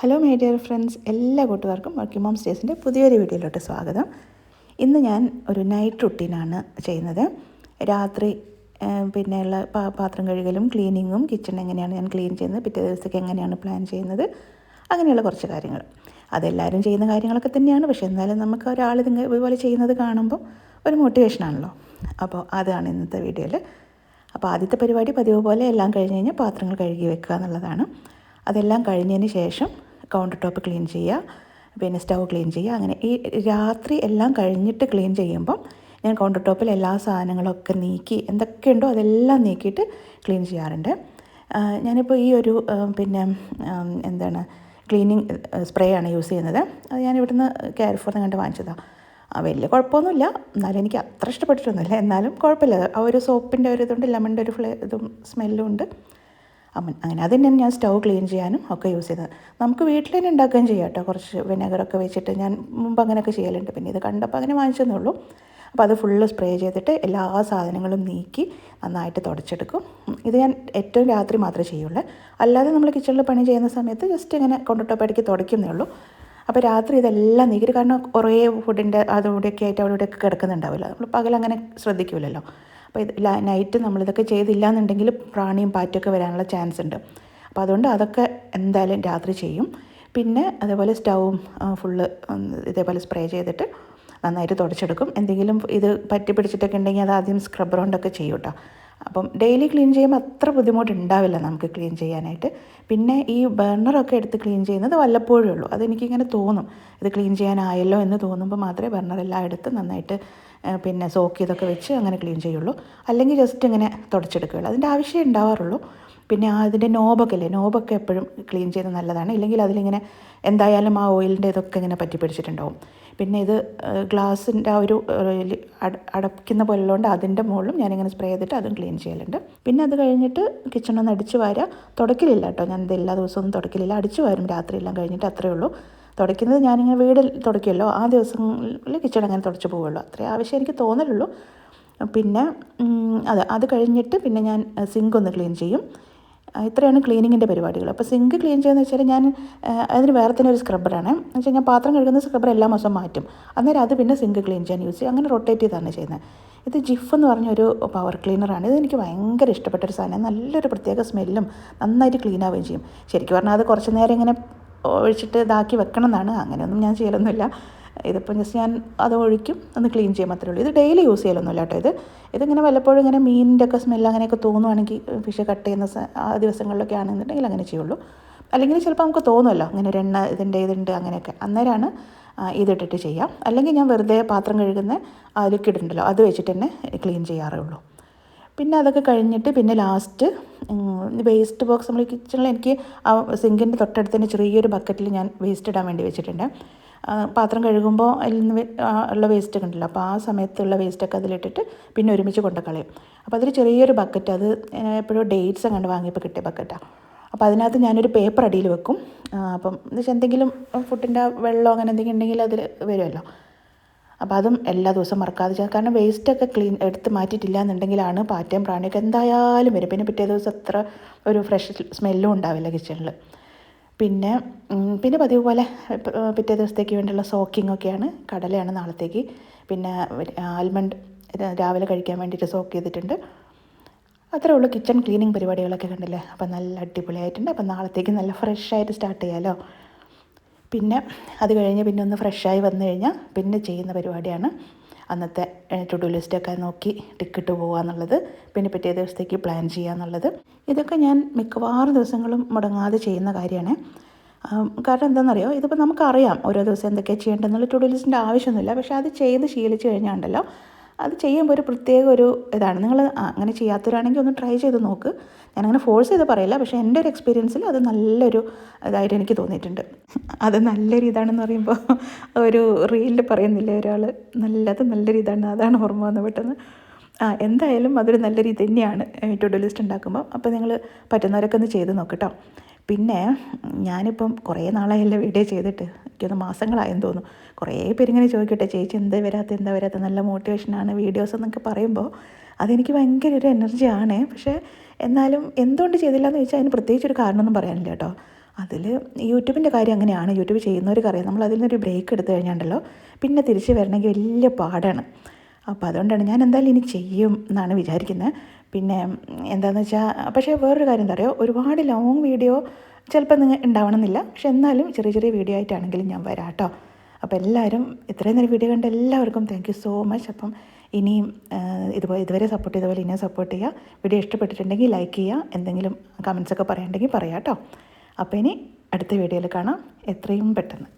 Hello my dear friends എല്ലാ കൂട്ടുകാർക്കും working mom സ്റ്റേസിന്റെ പുതിയൊരു വീഡിയോയിലോട്ട് സ്വാഗതം. ഇന്ന് ഞാൻ ഒരു നൈറ്റ് റുട്ടീനാണ് ചെയ്യുന്നത്. രാത്രി പിന്നെയുള്ള പാത്രം കഴുകലും ക്ലീനിങ്ങും കിച്ചൺ എങ്ങനെയാണ് ഞാൻ ക്ലീൻ ചെയ്യുന്നത് പിറ്റേ ദിവസത്തേക്ക് എങ്ങനെയാണ് പ്ലാൻ ചെയ്യുന്നത് അങ്ങനെയുള്ള കുറച്ച് കാര്യങ്ങൾ. അതെല്ലാവരും ചെയ്യുന്ന കാര്യങ്ങളൊക്കെ തന്നെയാണ്. പക്ഷേ എന്നാലും നമുക്ക് ഒരാൾ ഇത് ഇതുപോലെ ചെയ്യുന്നത് കാണുമ്പോൾ ഒരു മോട്ടിവേഷനാണല്ലോ അപ്പോൾ അതാണ് ഇന്നത്തെ വീഡിയോയിൽ. അപ്പോൾ ആദ്യത്തെ പരിപാടി പതിവ് പോലെ എല്ലാം കഴിഞ്ഞ് കഴിഞ്ഞാൽ പാത്രങ്ങൾ കഴുകി വെക്കുക എന്നുള്ളതാണ്. അതെല്ലാം കഴിഞ്ഞതിന് ശേഷം കൗണ്ടർ ടോപ്പ് ക്ലീൻ ചെയ്യുക പിന്നെ സ്റ്റൗ ക്ലീൻ ചെയ്യുക. അങ്ങനെ ഈ രാത്രി എല്ലാം കഴിഞ്ഞിട്ട് ക്ലീൻ ചെയ്യുമ്പം ഞാൻ കൗണ്ടർ ടോപ്പിൽ എല്ലാ സാധനങ്ങളൊക്കെ നീക്കി എന്തൊക്കെയുണ്ടോ അതെല്ലാം നീക്കിയിട്ട് ക്ലീൻ ചെയ്യാറുണ്ട്. ഞാനിപ്പോൾ ഈ ഒരു പിന്നെ എന്താണ് ക്ലീനിങ് സ്പ്രേ ആണ് യൂസ് ചെയ്യുന്നത്. അത് ഞാൻ ഇവിടുന്ന് കെയർഫോർന്ന് കണ്ട് വാങ്ങിച്ചതാണ് വലിയ കുഴപ്പമൊന്നുമില്ല. എന്നാലും എനിക്ക് അത്ര ഇഷ്ടപ്പെട്ടിട്ടൊന്നുമില്ല. എന്നാലും കുഴപ്പമില്ല. ആ ഒരു സോപ്പിന്റെ ഒരു ഇതുണ്ട് ലെമണിന്റെ ഒരു ഫ്ലേ ഇതും സ്മെല്ലും ഉണ്ട്. അമ്മൻ അങ്ങനെ അത് തന്നെയാണ് ഞാൻ സ്റ്റൗ ക്ലീൻ ചെയ്യാനും ഒക്കെ യൂസ് ചെയ്തത്. നമുക്ക് വീട്ടിൽ തന്നെ ഉണ്ടാക്കുകയും ചെയ്യാം കേട്ടോ. കുറച്ച് വിനെഗറൊക്കെ വെച്ചിട്ട് ഞാൻ മുമ്പ് അങ്ങനെയൊക്കെ ചെയ്യലുണ്ട്. പിന്നെ ഇത് കണ്ടപ്പോൾ അങ്ങനെ വാങ്ങിച്ചെന്നുള്ളൂ അപ്പോൾ അത് ഫുള്ള് സ്പ്രേ ചെയ്തിട്ട് എല്ലാ സാധനങ്ങളും നീക്കി നന്നായിട്ട് തുടച്ചെടുക്കും. ഇത് ഞാൻ ഏറ്റവും രാത്രി മാത്രമേ ചെയ്യുള്ളൂ. അല്ലാതെ നമ്മൾ കിച്ചണിൽ പണി ചെയ്യുന്ന സമയത്ത് ജസ്റ്റ് ഇങ്ങനെ കൊണ്ടുട്ടപ്പടിക്ക് തുടയ്ക്കുന്നേ ഉള്ളൂ. അപ്പോൾ രാത്രി ഇതെല്ലാം നീക്കി കാരണം കുറേ ഫുഡിന്റെ അതുകൂടെയൊക്കെ ആയിട്ട് അവിടെ കിടക്കുന്നുണ്ടാവില്ല. നമ്മൾ പകൽ അങ്ങനെ ശ്രദ്ധിക്കില്ലല്ലോ അപ്പോൾ ഇത് നൈറ്റ് നമ്മളിതൊക്കെ ചെയ്തില്ല എന്നുണ്ടെങ്കിൽ പ്രാണിയും പാറ്റൊക്കെ വരാനുള്ള ചാൻസ് ഉണ്ട്. അപ്പോൾ അതുകൊണ്ട് അതൊക്കെ എന്തായാലും രാത്രി ചെയ്യും. പിന്നെ അതേപോലെ സ്റ്റൗവും ഫുള്ള് ഇതേപോലെ സ്പ്രേ ചെയ്തിട്ട് നന്നായിട്ട് തുടച്ചെടുക്കും. എന്തെങ്കിലും ഇത് പറ്റി പിടിച്ചിട്ടൊക്കെ ഉണ്ടെങ്കിൽ അത് ആദ്യം സ്ക്രബ്ബർ കൊണ്ടൊക്കെ ചെയ്യും കേട്ടോ. അപ്പം ഡെയിലി ക്ലീൻ ചെയ്യുമ്പോൾ അത്ര ബുദ്ധിമുട്ടുണ്ടാവില്ല നമുക്ക് ക്ലീൻ ചെയ്യാനായിട്ട്. പിന്നെ ഈ ബർണറൊക്കെ എടുത്ത് ക്ലീൻ ചെയ്യുന്നത് വല്ലപ്പോഴേ ഉള്ളൂ. അതെനിക്കിങ്ങനെ തോന്നും. ഇത് ക്ലീൻ ചെയ്യാനായല്ലോ എന്ന് തോന്നുമ്പോൾ മാത്രമേ ബർണറെല്ലാം എടുത്ത് നന്നായിട്ട് പിന്നെ സോക്ക് ചെയ്തൊക്കെ വെച്ച് അങ്ങനെ ക്ലീൻ ചെയ്യുള്ളൂ. അല്ലെങ്കിൽ ജസ്റ്റ് ഇങ്ങനെ തുടച്ചെടുക്കുകയുള്ളൂ. അതിന്റെ ആവശ്യമേ ഉണ്ടാവാറുള്ളൂ. പിന്നെ അതിന്റെ നോബൊക്കെ ഇല്ലേ? നോബൊക്കെ എപ്പോഴും ക്ലീൻ ചെയ്യുന്നത് നല്ലതാണ്. ഇല്ലെങ്കിൽ അതിലിങ്ങനെ എന്തായാലും ആ ഓയിലിന്റെ ഇതൊക്കെ ഇങ്ങനെ പറ്റി പിടിച്ചിട്ടുണ്ടാവും. പിന്നെ ഇത് ഗ്ലാസിന്റെ ആ ഒരു അടയ്ക്കുന്ന പോലുള്ളതുകൊണ്ട് അതിന്റെ മുകളിലും ഞാനിങ്ങനെ സ്പ്രേ ചെയ്തിട്ട് അതും ക്ലീൻ ചെയ്യലുണ്ട്. പിന്നെ അത് കഴിഞ്ഞിട്ട് കിച്ചണൊന്ന് അടിച്ച് വാരുക. തുടക്കലില്ല കേട്ടോ. ഞാൻ ഇത് എല്ലാ ദിവസവും തുടക്കലില്ല. അടിച്ച് വാരും. രാത്രിയെല്ലാം കഴിഞ്ഞിട്ട് അത്രയേ ഉള്ളൂ. തുടയ്ക്കുന്നത് ഞാനിങ്ങനെ വീട് തുടയ്ക്കുമല്ലോ. ആ ദിവസങ്ങളിൽ കിച്ചൺ അങ്ങനെ തുടച്ച് പോവുള്ളൂ അത്രേ ആവശ്യം എനിക്ക് തോന്നലുള്ളൂ. പിന്നെ അത് അതെ കഴിഞ്ഞിട്ട് പിന്നെ ഞാൻ സിങ്ക് ഒന്ന് ക്ലീൻ ചെയ്യും. ഇത്രയാണ് ക്ലീനിങ്ങിന്റെ പരിപാടികൾ. അപ്പോൾ സിങ്ക് ക്ലീൻ ചെയ്യുന്നത് വെച്ചാൽ ഞാൻ അതിന് വേറെ തന്നെ ഒരു സ്ക്രബ്ബറാണ് വെച്ചാൽ ഞാൻ പാത്രം കഴുകുന്ന സ്ക്രബ്ബർ എല്ലാ മാസം മാറ്റും. അന്നേരം അത് പിന്നെ സിങ്ക് ക്ലീൻ ചെയ്യാൻ യൂസ് ചെയ്യും. അങ്ങനെ റൊട്ടേറ്റ് ചെയ്താണ് ചെയ്യുന്നത്. ഇത് ജിഫ് എന്ന് പറഞ്ഞൊരു പവർ ക്ലീനറാണ് ഇത് എനിക്ക് ഭയങ്കര ഇഷ്ടപ്പെട്ട ഒരു സാധനം. നല്ലൊരു പ്രത്യേക സ്മെല്ലും നന്നായിട്ട് ക്ലീൻ ആവുകയും ചെയ്യും. ശരിക്കും പറഞ്ഞാൽ അത് കുറച്ച് നേരം ഇങ്ങനെ ഒഴിച്ചിട്ട് ഇതാക്കി വെക്കണം എന്നാണ് അങ്ങനെയൊന്നും ഞാൻ ചെയ്യലൊന്നുമില്ല. ഇതിപ്പോൾ ജസ്റ്റ് ഞാൻ അത് ഒഴിക്കും ഒന്ന് ക്ലീൻ ചെയ്യാൻ മാത്രമേ ഉള്ളൂ. ഇത് ഡെയിലി യൂസ് ചെയ്യലൊന്നുമില്ല കേട്ടോ ഇത്. ഇതിങ്ങനെ വല്ലപ്പോഴും ഇങ്ങനെ മീനിന്റെ ഒക്കെ സ്മെല്ല് അങ്ങനെയൊക്കെ തോന്നുവാണെങ്കിൽ ഫിഷ് കട്ട് ചെയ്യുന്ന ആ ദിവസങ്ങളിലൊക്കെ ആണെന്നുണ്ടെങ്കിൽ അങ്ങനെ ചെയ്യുള്ളൂ. അല്ലെങ്കിൽ ചിലപ്പോൾ നമുക്ക് തോന്നുമല്ലോ ഇങ്ങനെ ഒരു എണ്ണ ഇതിന്റെ ഇതുണ്ട് അങ്ങനെയൊക്കെ. അന്നേരമാണ് ഇതിട്ടിട്ട് ചെയ്യാം. അല്ലെങ്കിൽ ഞാൻ വെറുതെ പാത്രം കഴുകുന്ന ലിക്വിഡ് ഉണ്ടല്ലോ അത് വെച്ചിട്ട് തന്നെ ക്ലീൻ ചെയ്യാറേ ഉള്ളൂ. പിന്നെ അതൊക്കെ കഴിഞ്ഞിട്ട് പിന്നെ ലാസ്റ്റ് വേസ്റ്റ് ബോക്സ് നമ്മൾ കിച്ചണിൽ എനിക്ക് ആ സിങ്കിന്റെ തൊട്ടടുത്ത് തന്നെ ചെറിയൊരു ബക്കറ്റിൽ ഞാൻ വേസ്റ്റ് ഇടാൻ വേണ്ടി വെച്ചിട്ടുണ്ട്. പാത്രം കഴുകുമ്പോൾ അതിൽ നിന്ന് ഉള്ള വേസ്റ്റ് കണ്ടില്ല അപ്പോൾ ആ സമയത്തുള്ള വേസ്റ്റൊക്കെ അതിലിട്ടിട്ട് പിന്നെ ഒരുമിച്ച് കൊണ്ട് കളയും. അപ്പോൾ അതിൽ ചെറിയൊരു ബക്കറ്റ് അത് എപ്പോഴും ഡേറ്റ്സ് കണ്ട് വാങ്ങിയപ്പോൾ കിട്ടിയ ബക്കറ്റാണ് അപ്പോൾ അതിനകത്ത് ഞാനൊരു പേപ്പർ അടിയിൽ വെക്കും. അപ്പം എന്ന് വെച്ചാൽ എന്തെങ്കിലും ഫുഡിന്റെ വെള്ളം അങ്ങനെ എന്തെങ്കിലും ഉണ്ടെങ്കിൽ അതിൽ വരുമല്ലോ അപ്പോൾ അതും എല്ലാ ദിവസവും മറക്കാതെ ചെയ്യാം. കാരണം വേസ്റ്റൊക്കെ ക്ലീൻ എടുത്ത് മാറ്റിയിട്ടില്ല എന്നുണ്ടെങ്കിലാണ് പാറ്റയും പ്രാണിയൊക്കെ എന്തായാലും വരും. പിന്നെ പിറ്റേ ദിവസം അത്ര ഒരു ഫ്രഷ് സ്മെല്ലും ഉണ്ടാവില്ല കിച്ചണിൽ പിന്നെ പിന്നെ പതിവ് പോലെ പിറ്റേ ദിവസത്തേക്ക് വേണ്ടിയുള്ള സോക്കിംഗ് ഒക്കെയാണ്. കടലയാണ് നാളത്തേക്ക്. പിന്നെ ആൽമണ്ട് രാവിലെ കഴിക്കാൻ വേണ്ടിയിട്ട് സോക്ക് ചെയ്തിട്ടുണ്ട്. അത്രേ ഉള്ളൂ കിച്ചൺ ക്ലീനിങ് പരിപാടികളൊക്കെ കണ്ടില്ലേ? അപ്പം നല്ല അടിപൊളിയായിട്ടുണ്ട്. അപ്പം നാളത്തേക്ക് നല്ല ഫ്രഷ് ആയിട്ട് സ്റ്റാർട്ട് ചെയ്യാമല്ലോ പിന്നെ അത് കഴിഞ്ഞ് പിന്നെ ഒന്ന് ഫ്രഷായി വന്നു കഴിഞ്ഞാൽ പിന്നെ ചെയ്യുന്ന പരിപാടിയാണ്. അന്നത്തെ ടു ലിസ്റ്റൊക്കെ നോക്കി ടിക്കറ്റ് പോകുക എന്നുള്ളത്. പിന്നെ പിറ്റേ ദിവസത്തേക്ക് പ്ലാൻ ചെയ്യുക എന്നുള്ളത്. ഇതൊക്കെ ഞാൻ മിക്കവാറും ദിവസങ്ങളും മുടങ്ങാതെ ചെയ്യുന്ന കാര്യമാണ്. കാരണം എന്താണെന്നറിയോ? ഇതിപ്പോൾ നമുക്കറിയാം ഓരോ ദിവസം എന്തൊക്കെയാണ് ചെയ്യേണ്ടതെന്നുള്ള ടു ലിസ്റ്റിന്റെ ആവശ്യമൊന്നുമില്ല. പക്ഷേ അത് ചെയ്ത് ശീലിച്ച് കഴിഞ്ഞാൽ ഉണ്ടല്ലോ അത് ചെയ്യുമ്പോൾ ഒരു പ്രത്യേക ഒരു ഇതാണ്. നിങ്ങൾ അങ്ങനെ ചെയ്യാത്തവരാണെങ്കിൽ ഒന്ന് ട്രൈ ചെയ്ത് നോക്ക്. ഞാനങ്ങനെ ഫോഴ്സ് ചെയ്ത് പറയില്ല. പക്ഷേ എന്റെ ഒരു എക്സ്പീരിയൻസിൽ അത് നല്ലൊരു ഇതായിട്ട് എനിക്ക് തോന്നിയിട്ടുണ്ട്. അത് നല്ലൊരു ഇതാണെന്ന് പറയുമ്പോൾ ഒരു റീലിൽ പറയുന്നില്ലേ ഒരാൾ നല്ലത് നല്ലൊരു ഇതാണ്. അതാണ് ഓർമ്മ വന്നത് പെട്ടെന്ന്. ആ എന്തായാലും അതൊരു നല്ല രീതി തന്നെയാണ്. ടു ഡു ലിസ്റ്റ് ഉണ്ടാക്കുമ്പോൾ അപ്പോൾ നിങ്ങൾ പറ്റുന്നവരൊക്കെ ഒന്ന് ചെയ്ത് നോക്കട്ടോ പിന്നെ ഞാനിപ്പം കുറേ നാളായല്ലോ വീഡിയോ ചെയ്തിട്ട് എനിക്കൊന്ന് മാസങ്ങളായെന്ന് തോന്നുന്നു. കുറേ പേരിങ്ങനെ ചോദിക്കട്ടെ ചേച്ചി എന്താ വരാത്ത എന്താ വരാത്ത? നല്ല മോട്ടിവേഷനാണ് വീഡിയോസ് എന്നൊക്കെ പറയുമ്പോൾ അതെനിക്ക് ഭയങ്കര ഒരു എനർജിയാണ് പക്ഷേ എന്നാലും എന്തുകൊണ്ട് ചെയ്തില്ല എന്ന് ചോദിച്ചാൽ അതിന് പ്രത്യേകിച്ച് ഒരു കാരണമൊന്നും പറയാനില്ല കേട്ടോ. അതിൽ യൂട്യൂബിന്റെ കാര്യം അങ്ങനെയാണ്. യൂട്യൂബ് ചെയ്യുന്നവർക്ക് അറിയാം നമ്മൾ അതിൽ നിന്നൊരു ബ്രേക്ക് എടുത്തു കഴിഞ്ഞാണ്ടല്ലോ പിന്നെ തിരിച്ച് വരണമെങ്കിൽ വലിയ പാടാണ്. അപ്പോൾ അതുകൊണ്ടാണ് ഞാൻ എന്തായാലും ഇനി ചെയ്യും എന്നാണ് വിചാരിക്കുന്നത് പിന്നെ എന്താണെന്ന് വെച്ചാൽ പക്ഷേ വേറൊരു കാര്യം എന്താ പറയുക ഒരുപാട് ലോങ് വീഡിയോ ചിലപ്പോൾ നിങ്ങൾ ഉണ്ടാവണമെന്നില്ല പക്ഷെ എന്നാലും ചെറിയ ചെറിയ വീഡിയോ ആയിട്ടാണെങ്കിലും ഞാൻ വരാം കേട്ടോ അപ്പോൾ എല്ലാവരും ഇത്രയും നേരം വീഡിയോ കണ്ട എല്ലാവർക്കും താങ്ക് യു സോ മച്ച് അപ്പം ഇനിയും ഇതുപോലെ ഇതുവരെ സപ്പോർട്ട് ചെയ്തപോലെ ഇനിയും സപ്പോർട്ട് ചെയ്യുക വീഡിയോ ഇഷ്ടപ്പെട്ടിട്ടുണ്ടെങ്കിൽ ലൈക്ക് ചെയ്യുക എന്തെങ്കിലും കമൻസ് ഒക്കെ പറയാനുണ്ടെങ്കിൽ പറയാം കേട്ടോ അപ്പോൾ ഇനി അടുത്ത വീഡിയോയിൽ കാണാം. എത്രയും പെട്ടെന്ന്.